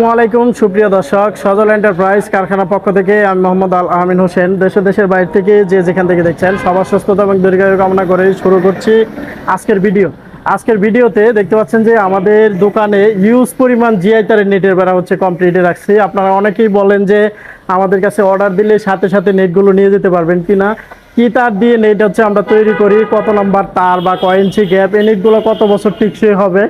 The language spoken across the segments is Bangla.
আসসালামাইকুম সুপ্রিয় দর্শক। সজল এন্টারপ্রাইজ কারখানার পক্ষ থেকে আমি মোহাম্মদ আল আমিন হোসেন। দেশে দেশের বাইরে থেকে যে যেখান থেকে দেখছেন, সবার সুস্থতা এবং দীর্ঘায়ু কামনা করে শুরু করছি আজকের ভিডিও। আজকের ভিডিওতে দেখতে পাচ্ছেন যে আমাদের দোকানে ইউজ পরিমাণ জিআই তারের নেটের বেড়া হচ্ছে কমপ্লিটে রাখছি। আপনারা অনেকেই বলেন যে আমাদের কাছে অর্ডার দিলে সাথে সাথে নেটগুলো নিয়ে যেতে পারবেন কিনা। কি তার দিয়ে নেট হচ্ছে আমরা তৈরি করি, কত নম্বর তার বা কয় ইঞ্চি গ্যাপ এই নেটগুলো কত বছর টিকসই হবে,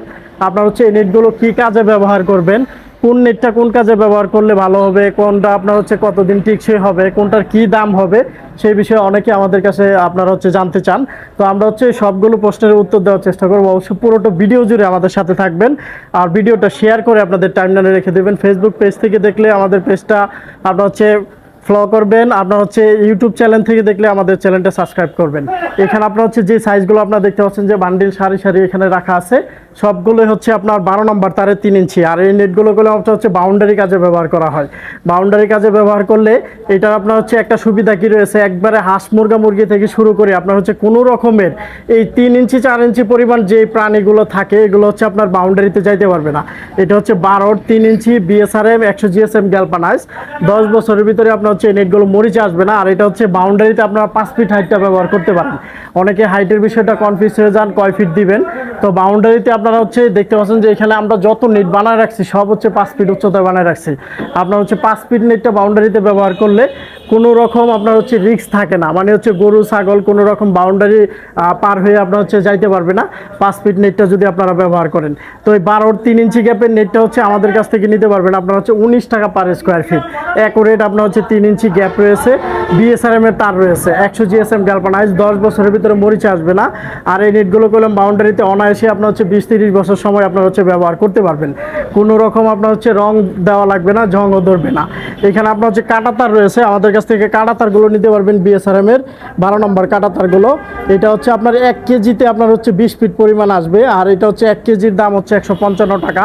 আপনার হচ্ছে এই নেটগুলো কী কাজে ব্যবহার করবেন কোন নেটটা কোন কাজে ব্যবহার করলে ভালো হবে, কোনটা আপনার হচ্ছে কতদিন টিকসই হবে, কোনটার কি দাম হবে, সেই বিষয়ে অনেকে আমাদের কাছে আপনারা হচ্ছে জানতে চান। তো আমরা হচ্ছে সবগুলো প্রশ্নের উত্তর দেওয়ার চেষ্টা করব। অবশ্যই পুরোটা ভিডিও জুড়ে আমাদের সাথে থাকবেন। আর ভিডিওটা শেয়ার করে আপনাদের টাইমলাইনে রেখে দেবেন। ফেসবুক পেজ থেকে দেখলে আমাদের পেজটা আপনার হচ্ছে ফলো করবেন। আপনার হচ্ছে ইউটিউব চ্যানেল থেকে দেখলে আমাদের চ্যানেলটা সাবস্ক্রাইব করবেন। এখানে আপনার হচ্ছে যে সাইজগুলো আপনারা দেখতে পাচ্ছেন যে বান্ডিল সারি সারি এখানে রাখা আছে। সবগুলোই হচ্ছে আপনার বারো নম্বর তারে তিন ইঞ্চি। আর এই নেটগুলো গুলো হচ্ছে বাউন্ডারি কাজে ব্যবহার করা হয়। বাউন্ডারি কাজে ব্যবহার করলে এটার আপনার হচ্ছে একটা সুবিধা কি রয়েছে? একবারে হাঁস মুরগা মুরগি থেকে শুরু করে আপনার হচ্ছে কোনো রকমের এই তিন ইঞ্চি, চার ইঞ্চি পরিমাণ যে প্রাণীগুলো থাকে, এগুলো হচ্ছে আপনার বাউন্ডারিতে যাইতে পারবে না। এটা হচ্ছে বারোর তিন ইঞ্চি বিএসআরএম একশো জিএসএম গ্যালপানাইজ দশ বছরের ভিতরে আপনার হচ্ছে এই নেটগুলো মরিচে আসবে না। আর এটা হচ্ছে বাউন্ডারিতে আপনারা পাঁচ ফিট হাইটটা ব্যবহার করতে পারেন। অনেকে হাইটের বিষয়টা কনফিউজ হয়ে যান, কয় ফিট দিবেন? তো বাউন্ডারিতে আপনারা হচ্ছে দেখতে পাচ্ছেন যে এখানে আমরা যত নেট বানায় রাখছি, সব হচ্ছে পাঁচ ফিট উচ্চতায় বানায় রাখছি। আপনার হচ্ছে পাঁচ ফিট নেটটা বাউন্ডারিতে ব্যবহার করলে কোনো রকম আপনার হচ্ছে রিস্ক থাকে না। মানে হচ্ছে গরু, ছাগল কোনো রকম বাউন্ডারি পার হয়ে আপনার হচ্ছে যাইতে পারবে না। পাঁচ ফিট নেটটা যদি আপনারা ব্যবহার করেন। তো এই বারোর তিন ইঞ্চি গ্যাপের নেটটা হচ্ছে আমাদের কাছ থেকে নিতে পারবেন। আপনার হচ্ছে উনিশ টাকা পার স্কোয়ার ফিট অ্যাকুরেট আপনার হচ্ছে তিন ইঞ্চি গ্যাপ রয়েছে। বিএসআরএম এর তার রয়েছে। একশো জিএসএম গ্যালপানাইজ দশ বছরের ভিতরে মরিচ আসবে না। আর এই নেটগুলো করলাম বাউন্ডারিতে অনায়াসে আপনার হচ্ছে বিশ তিরিশ বছর সময় আপনার হচ্ছে ব্যবহার করতে পারবেন। কোনো রকম আপনার হচ্ছে রং দেওয়া লাগবে না জংও ধরবে না। এখানে আপনার হচ্ছে কাটা তার রয়েছে। আমাদের কাছ থেকে কাটা তারগুলো নিতে পারবেন বিএসআরএম এর বারো নম্বর কাটা তারগুলো। এটা হচ্ছে আপনার এক কেজিতে আপনার হচ্ছে বিশ ফিট পরিমাণ আসবে। আর এটা হচ্ছে এক কেজির দাম হচ্ছে একশো পঞ্চান্ন টাকা।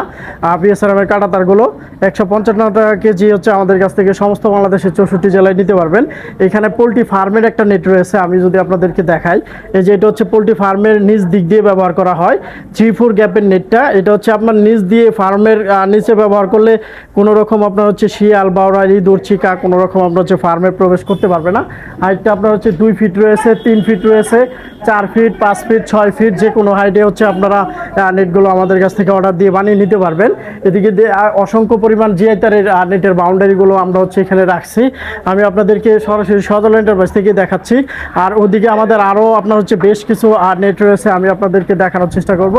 আর বিএসআরএম এর কাটা তারগুলো একশো পঞ্চান্ন টাকা কেজি হচ্ছে আমাদের কাছ থেকে সমস্ত বাংলাদেশের চৌষট্টি জেলায় নিতে পারবেন। এখানে পোলট্রি ফার্মের একটা নেট রয়েছে, আমি যদি আপনাদেরকে দেখাই। এই যে এটা হচ্ছে পোলট্রি ফার্মের নিচ দিক দিয়ে ব্যবহার করা হয় থ্রি ফোর গ্যাপের নেটটা। এটা হচ্ছে আপনার নিচ দিয়ে ফার্মের নিচে ব্যবহার করলে কোনো রকম আপনার হচ্ছে শিয়াল, বাউরা, ইঁদুর, চিকা, কোনো রকম আপনার হচ্ছে ফার্মে প্রবেশ করতে পারবে না। হাইটটা আপনার হচ্ছে দুই ফিট রয়েছে, তিন ফিট রয়েছে, চার ফিট, পাঁচ ফিট, ছয় ফিট, যে কোনো হাইটে হচ্ছে আপনারা নেটগুলো আমাদের কাছ থেকে অর্ডার দিয়ে বানিয়ে নিতে পারবেন। এদিকে অসংখ্য পরিমাণ জিআই তারের নেটের বাউন্ডারিগুলো আমরা হচ্ছে এখানে রাখছি। আমি আপনাদেরকে সরাসরি সদল এন্টারপ্রাইজ থেকে দেখাচ্ছি। আর ওদিকে আমাদের আরও আপনার হচ্ছে বেশ কিছু নেট রয়েছে, আমি আপনাদেরকে দেখানোর চেষ্টা করব।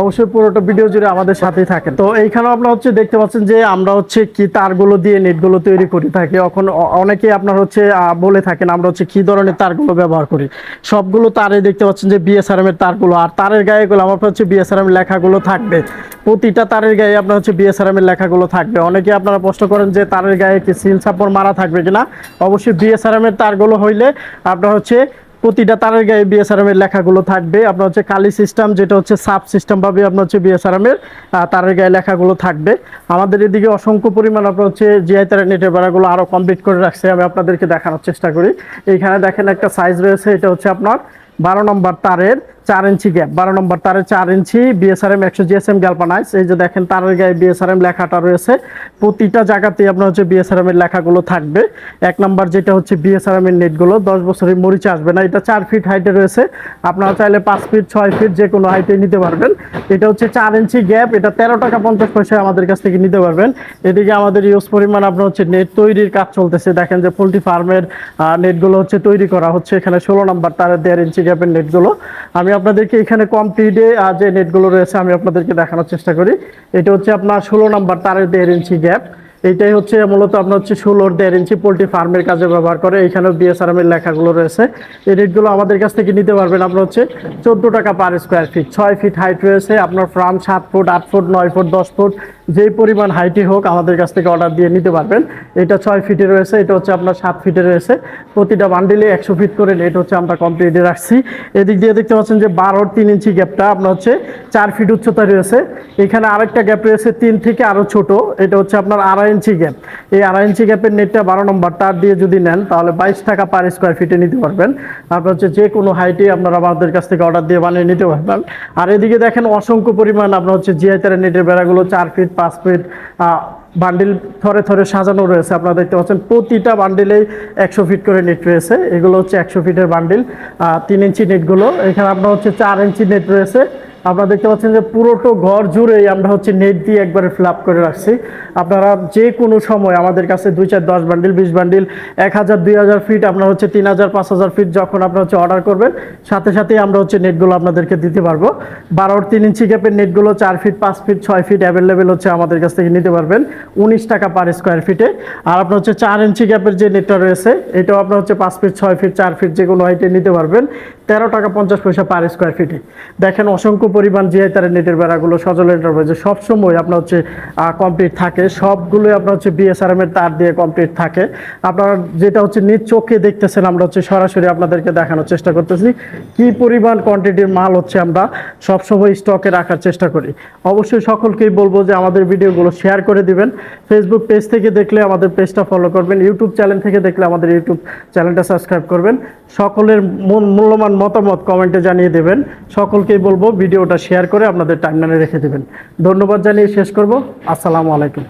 অবশ্যই পুরোটা ভিডিও জুড়ে আমাদের সাথেই থাকেন। তো এইখানেও আপনারা হচ্ছে দেখতে পাচ্ছেন যে আমরা হচ্ছে কি তারগুলো দিয়ে নেটগুলো তৈরি করি থাকি। এখন অনেকেই আপনার হচ্ছে বলে থাকেন, আমরা হচ্ছে কি ধরনের তারগুলো ব্যবহার করি। সবগুলো তারে দেখতে পাচ্ছেন যে বিএসআরএম এর তারগুলো। আর তারের গায়ে গুলো আমার হচ্ছে বিএসআরএম লেখাগুলো থাকবে। প্রতিটা তারের গায়ে আপনার হচ্ছে বিএসআরএম এর লেখাগুলো থাকবে। অনেকে আপনারা প্রশ্ন করেন যে তারের গায়ে কি সিল সাপোর মারা থাকবে কিনা? অবশ্যই বিএসআরএম এর তারগুলো হইলে আপনার হচ্ছে প্রতিটা তারের গায়ে বিএসআরএম এর লেখাগুলো থাকবে। আপনার হচ্ছে কালি সিস্টেম যেটা হচ্ছে সাব সিস্টেম ভাবে আপনার হচ্ছে বিএসআরএম এর তারের গায়ে লেখাগুলো থাকবে। আমাদের এদিকে অসংখ্য পরিমাণ আপনার হচ্ছে জিআই তারের নেটের বেড়াগুলো আরও কমপ্লিট করে রাখছে, আমি আপনাদেরকে দেখানোর চেষ্টা করি। এইখানে দেখেন একটা সাইজ রয়েছে, এটা হচ্ছে আপনার বারো নম্বর তারের। চার ইঞ্চি গ্যাপ বারো নম্বর তারের চার ইঞ্চি বিএসআরএম একশো জিএসএম গ্যালপানাইজ এই যে দেখেন, তারের গায়ে বিএসআরএম লেখাটা রয়েছে। প্রতিটা জায়গাতেই আপনার হচ্ছে বিএসআরএম এর লেখাগুলো থাকবে। এক নম্বর যেটা হচ্ছে বিএসআরএম এর নেটগুলো, দশ বছরের মরিচে আসবে না। এটা চার ফিট হাইটে রয়েছে। আপনারা চাইলে পাঁচ ফিট ছয় ফিট যে কোনো হাইটে নিতে পারবেন। এটা হচ্ছে চার ইঞ্চি গ্যাপ এটা তেরো টাকা পঞ্চাশ পয়সায় আমাদের কাছ থেকে নিতে পারবেন। এদিকে আমাদের ইউজ পরিমাণ আপনার হচ্ছে নেট তৈরির কাজ চলতেছে। দেখেন যে পোলট্রি ফার্মের নেটগুলো হচ্ছে তৈরি করা হচ্ছে। এখানে ষোলো নম্বর তারের দেড় ইঞ্চি গ্যাপের নেটগুলো আমি আপনাদেরকে এখানে কমপ্লিটে যে নেটগুলো রয়েছে, আমি আপনাদেরকে দেখানোর চেষ্টা করি। এটা হচ্ছে আপনার ষোলো নম্বর তারের দেড় ইঞ্চি গ্যাপ। এইটাই হচ্ছে মূলত আপনার হচ্ছে ষোলোর দেড় ইঞ্চি পোলট্রি ফার্মের কাজে ব্যবহার করে। এইখানেও বিএসআরএম এর লেখাগুলো রয়েছে। এই রেটগুলো আমাদের কাছ থেকে নিতে পারবেন আপনার হচ্ছে চোদ্দ টাকা পার স্কোয়ার ফিট ছয় ফিট হাইট রয়েছে। আপনার ফার্ম সাত ফুট আট ফুট নয় ফুট দশ ফুট যেই পরিমাণ হাইটই হোক, আমাদের কাছ থেকে অর্ডার দিয়ে নিতে পারবেন। এটা ছয় ফিটে রয়েছে। এটা হচ্ছে আপনার সাত ফিটে রয়েছে। প্রতিটা বান্ডিলে একশো ফিট করে নেট হচ্ছে আমরা কমপ্লিটে রাখছি। এদিক দিয়ে দেখতে পাচ্ছেন যে বারোর তিন ইঞ্চি গ্যাপটা আপনার হচ্ছে চার ফিট উচ্চতা রয়েছে। এখানে আরেকটা গ্যাপ রয়েছে তিন থেকে আরও ছোট, এটা হচ্ছে আপনার আড়াই ইঞ্চি গ্যাপ এই আড়াই ইঞ্চি গ্যাপের নেটটা বারো নম্বর তার দিয়ে যদি নেন, তাহলে বাইশ টাকা পার স্কোয়ার ফিটে নিতে পারবেন। আপনার হচ্ছে যে কোনো হাইটে আপনারা আমাদের কাছ থেকে অর্ডার দিয়ে বানিয়ে নিতে পারবেন। আর এদিকে দেখেন অসংখ্য পরিমাণ আপনার হচ্ছে জিআই তারের নেটের বেড়াগুলো চার ফিট পাঁচ ফিট বান্ডিল থরে থরে সাজানো রয়েছে। আপনারা দেখতে পাচ্ছেন প্রতিটা বান্ডিলেই একশো ফিট করে নেট রয়েছে, এগুলো হচ্ছে একশো ফিটের বান্ডিল তিন ইঞ্চি নেটগুলো। এখানে আপনার হচ্ছে চার ইঞ্চি নেট রয়েছে। আপনারা দেখতে পাচ্ছেন যে পুরোটো ঘর জুড়েই আমরা হচ্ছে নেট দিয়ে একবারে ফ্ল্যাপ করে রাখছি। আপনারা যে কোনো সময় আমাদের কাছে দুই চার দশ বান্ডিল বিশ বান্ডিল এক হাজার, দুই হাজার ফিট আপনার হচ্ছে তিন হাজার, পাঁচ হাজার ফিট যখন আপনার হচ্ছে অর্ডার করবেন, সাথে সাথেই আমরা হচ্ছে নেটগুলো আপনাদেরকে দিতে পারব। বারোর তিন ইঞ্চি গ্যাপের নেটগুলো চার ফিট পাঁচ ফিট ছয় ফিট অ্যাভেলেবেল হচ্ছে আমাদের কাছ থেকে নিতে পারবেন উনিশ টাকা পার স্কোয়ার ফিটে আর আপনার হচ্ছে চার ইঞ্চি গ্যাপের যে নেটটা রয়েছে, এটাও আপনার হচ্ছে পাঁচ ফিট ছয় ফিট চার ফিট যে কোনো হাইটে নিতে পারবেন। তেরো টাকা পঞ্চাশ পয়সা পার স্কোয়ার ফিটে দেখেন অসংখ্য পরিমাণ জিআই তারের নেটের বেড়াগুলো সজল এন্টারপ্রাইজে সবসময় আপনার হচ্ছে কমপ্লিট থাকে। সবগুলোই আপনার হচ্ছে বিএসআরএম এর তার দিয়ে কমপ্লিট থাকে। আপনারা যেটা হচ্ছে নিজ চোখে দেখতেছেন, আমরা হচ্ছে সরাসরি আপনাদেরকে দেখানোর চেষ্টা করতেছি। কি পরিমাণ কোয়ান্টিটির মাল হচ্ছে আমরা সবসময় স্টকে রাখার চেষ্টা করি। অবশ্যই সকলকেই বলব যে আমাদের ভিডিওগুলো শেয়ার করে দিবেন। ফেসবুক পেজ থেকে দেখলে আমাদের পেজটা ফলো করবেন। ইউটিউব চ্যানেল থেকে দেখলে আমাদের ইউটিউব চ্যানেলটা সাবস্ক্রাইব করবেন। সকলের মূল- মূল্যবান মতামত কমেন্টে জানিয়ে দেবেন। সকলকেই বলব ভিডিওটা শেয়ার করে আপনাদের টাইমলাইনে রেখে দেবেন। ধন্যবাদ জানিয়ে শেষ করব। আসসালামু আলাইকুম।